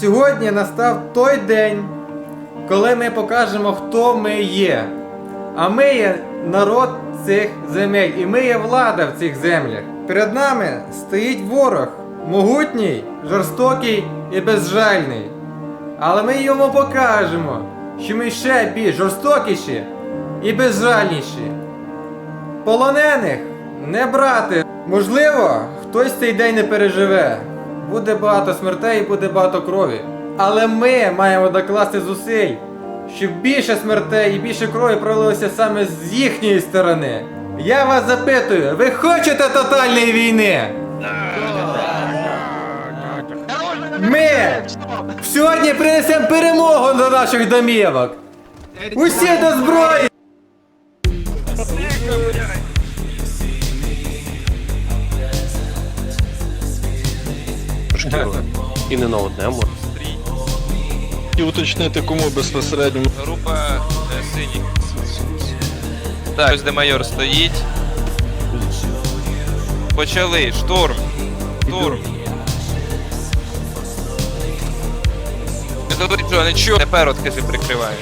Сьогодні настав той день, коли ми покажемо, хто ми є. А ми є народ цих земель, і ми є влада в цих землях. Перед нами стоїть ворог, могутній, жорстокий і безжальний. Але ми йому покажемо, що ми ще більш жорстокіші і безжальніші. Полонених не брати. Можливо, хтось цей день не переживе. Буде багато смертей, і буде багато крові. Але ми маємо докласти зусиль, щоб більше смертей і більше крові пролилося саме з їхньої сторони. Я вас запитую, ви хочете тотальної війни? Ми сьогодні принесемо перемогу до наших домівок. Усі до зброї! І не на одному. І уточнити, кому безпосередньо. Група е, синій. Так, ось де майор стоїть. Почали. Штурм. Штурм. Що, нічого. Тепер от кажи прикриваю.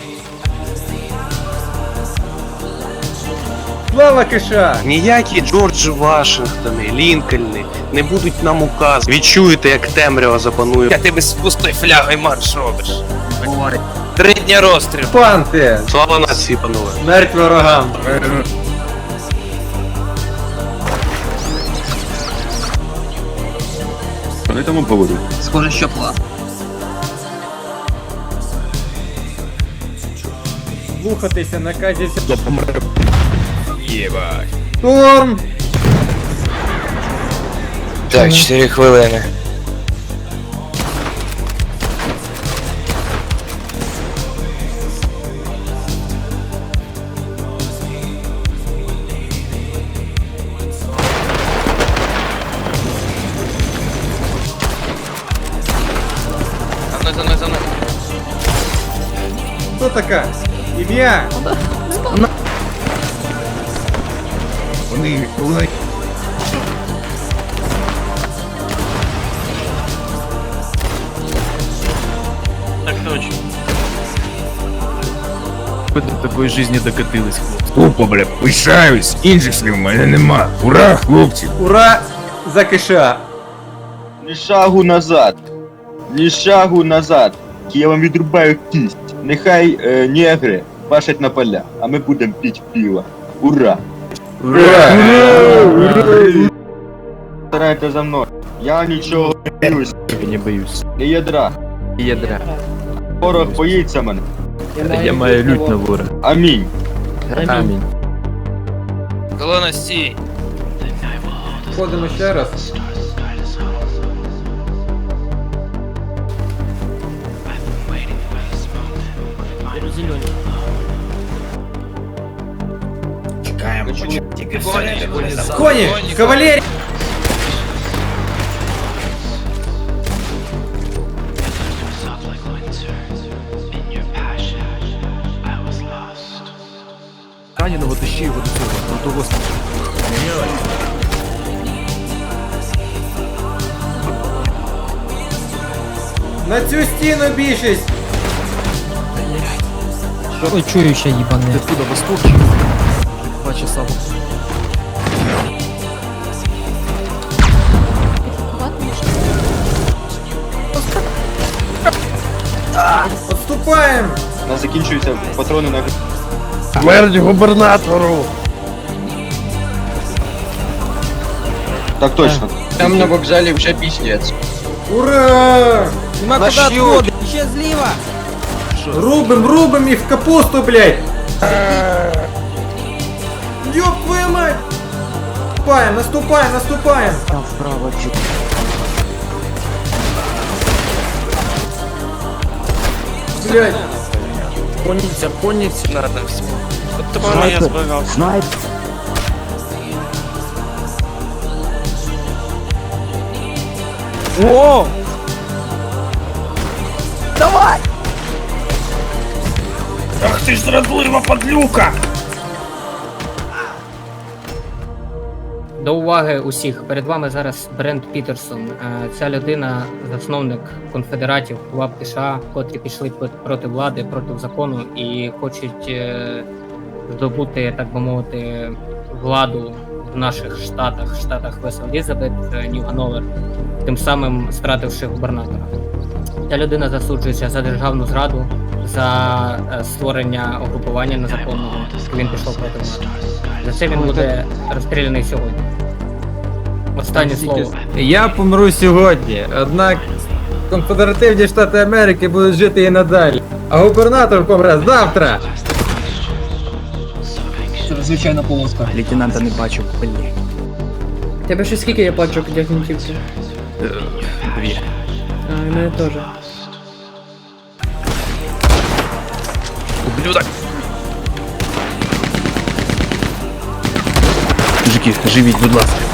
Слава Киша! Ніякі Джорджі Вашингтони, Лінкольни не будуть нам указувати. Відчуєте, як темрява запанує. Я тебе з пустою флягою марш робиш. Три дня розстріл. Панти! Слава нації, панове. Смерть ворогам! По этому поводу. Схоже, що план. Слухатися Єбать. Норм! Так, четыре хвилини. За мной, за мной, за. Кто такая? Илья! Вони, вони. До такої жизни докатились, хлопці. Опа, бля, пишаюсь, інших слів в мене нема. Ура, хлопці! Ура за Киша! Ні шагу назад. Ні шагу назад. Я вам відрубаю кість. Нехай е, негри пашать на поля, а ми будемо піть пиво. Ура! Ура! Старайте за мною. Я нічого не боюсь. Я не боюсь. Не ядра. Ядра. Ворог боїться мене. Я маю лють на вора. Амінь. Амінь. Колона стій. Входимо ще раз. Коні! Кавалерія! Раненого тащи його до цього, до того На цю стіну більшість! Ой, чую ще їбане. Ти откуда восток? чи? Два часа. Отступаємо! У нас закінчуються патрони на Смерть губернатору! Так точно. Там на вокзалі вже піздець. Ура! Нема куди відходити. Ще зліва. Рубим, рубим їх в капусту, блядь! ёб твою мать! Наступаем, наступаем, наступаем! Там справа чуть. Блять! Понять, понять надо все. От топора я сбавился. Снайп. О! Давай! Ах ты ж разлыва подлюка! До уваги усіх. Перед вами зараз Брент Пітерсон. Е, Ця людина засновник конфедератів ВАП США, котрі пішли проти влади, проти закону і хочуть е, здобути, так би мовити, владу в наших штатах, штатах Вест Елізабет, е, Нью Ганновер, тим самим стративши губернатора. Ця людина засуджується за державну зраду, за е, створення угрупування незаконного. Він пішов проти влади. За це він буде розстріляний сьогодні. Останнє слово. Я помру сьогодні, однак конфедеративні Штати Америки будуть жити і надалі. А губернатор помре завтра. Звичайно, полоска. Лейтенанта не бачу, блін. Тебе ще скільки є пачок дягнітівки? Дві. А, і мене теж. Ублюдок! Мужики, живіть, будь ласка.